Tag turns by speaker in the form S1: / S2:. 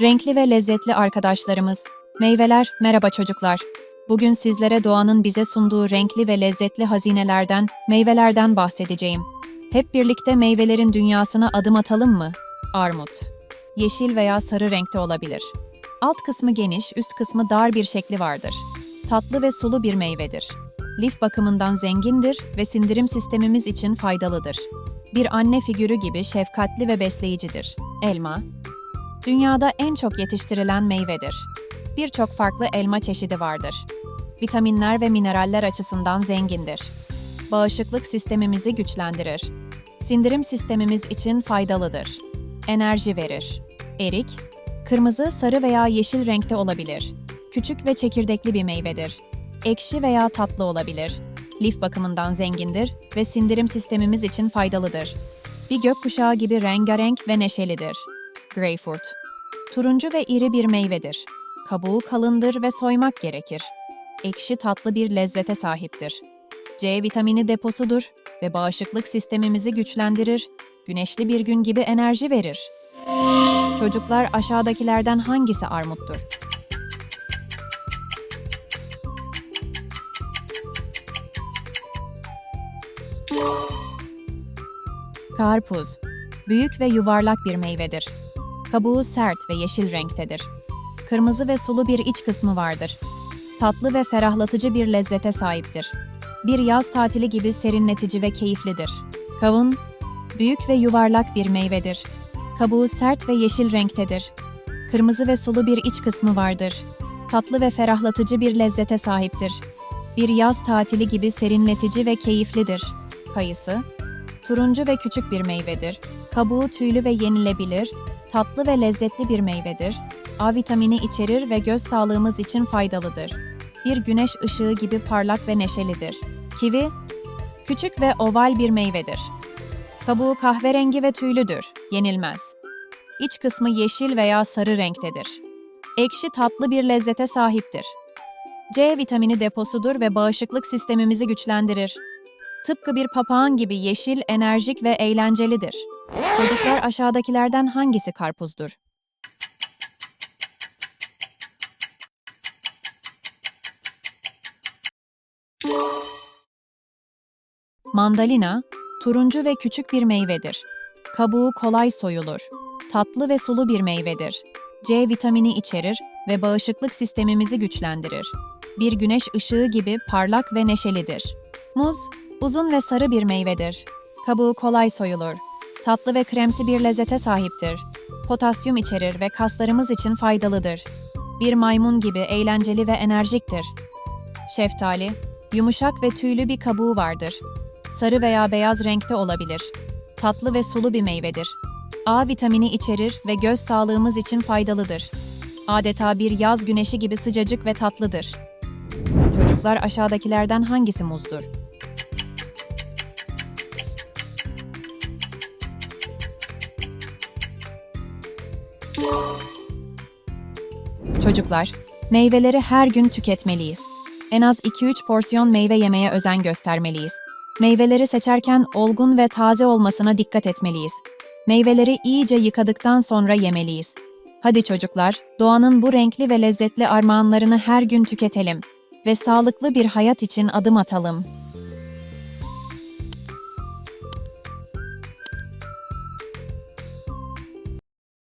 S1: Renkli ve lezzetli arkadaşlarımız, meyveler, merhaba çocuklar. Bugün sizlere doğanın bize sunduğu renkli ve lezzetli hazinelerden, meyvelerden bahsedeceğim. Hep birlikte meyvelerin dünyasına adım atalım mı? Armut. Yeşil veya sarı renkte olabilir. Alt kısmı geniş, üst kısmı dar bir şekli vardır. Tatlı ve sulu bir meyvedir. Lif bakımından zengindir ve sindirim sistemimiz için faydalıdır. Bir anne figürü gibi şefkatli ve besleyicidir. Elma, Dünyada en çok yetiştirilen meyvedir. Birçok farklı elma çeşidi vardır. Vitaminler ve mineraller açısından zengindir. Bağışıklık sistemimizi güçlendirir. Sindirim sistemimiz için faydalıdır. Enerji verir. Erik, kırmızı, sarı veya yeşil renkte olabilir. Küçük ve çekirdekli bir meyvedir. Ekşi veya tatlı olabilir. Lif bakımından zengindir ve sindirim sistemimiz için faydalıdır. Bir gökkuşağı gibi rengarenk ve neşelidir. Greyfurt. Turuncu ve iri bir meyvedir. Kabuğu kalındır ve soymak gerekir. Ekşi tatlı bir lezzete sahiptir. C vitamini deposudur ve bağışıklık sistemimizi güçlendirir. Güneşli bir gün gibi enerji verir. Çocuklar aşağıdakilerden hangisi armuttur? Karpuz. Büyük ve yuvarlak bir meyvedir. Kabuğu sert ve yeşil renktedir. Kırmızı ve sulu bir iç kısmı vardır. Tatlı ve ferahlatıcı bir lezzete sahiptir. Bir yaz tatili gibi serinletici ve keyiflidir. Kavun, büyük ve yuvarlak bir meyvedir. Kabuğu sert ve yeşil renktedir. Kırmızı ve sulu bir iç kısmı vardır. Tatlı ve ferahlatıcı bir lezzete sahiptir. Bir yaz tatili gibi serinletici ve keyiflidir. Kayısı, turuncu ve küçük bir meyvedir. Kabuğu tüylü ve yenilebilir, tatlı ve lezzetli bir meyvedir. A vitamini içerir ve göz sağlığımız için faydalıdır. Bir güneş ışığı gibi parlak ve neşelidir. Kivi, küçük ve oval bir meyvedir. Kabuğu kahverengi ve tüylüdür, yenilmez. İç kısmı yeşil veya sarı renktedir. Ekşi tatlı bir lezzete sahiptir. C vitamini deposudur ve bağışıklık sistemimizi güçlendirir. Tıpkı bir papağan gibi yeşil, enerjik ve eğlencelidir. Çocuklar aşağıdakilerden hangisi karpuzdur? Mandalina, turuncu ve küçük bir meyvedir. Kabuğu kolay soyulur. Tatlı ve sulu bir meyvedir. C vitamini içerir ve bağışıklık sistemimizi güçlendirir. Bir güneş ışığı gibi parlak ve neşelidir. Muz, uzun ve sarı bir meyvedir. Kabuğu kolay soyulur. Tatlı ve kremsi bir lezzete sahiptir. Potasyum içerir ve kaslarımız için faydalıdır. Bir maymun gibi eğlenceli ve enerjiktir. Şeftali, yumuşak ve tüylü bir kabuğu vardır. Sarı veya beyaz renkte olabilir. Tatlı ve sulu bir meyvedir. A vitamini içerir ve göz sağlığımız için faydalıdır. Adeta bir yaz güneşi gibi sıcacık ve tatlıdır. Çocuklar aşağıdakilerden hangisi muzdur? Çocuklar, meyveleri her gün tüketmeliyiz. En az 2-3 porsiyon meyve yemeye özen göstermeliyiz. Meyveleri seçerken olgun ve taze olmasına dikkat etmeliyiz. Meyveleri iyice yıkadıktan sonra yemeliyiz. Hadi çocuklar, doğanın bu renkli ve lezzetli armağanlarını her gün tüketelim ve sağlıklı bir hayat için adım atalım.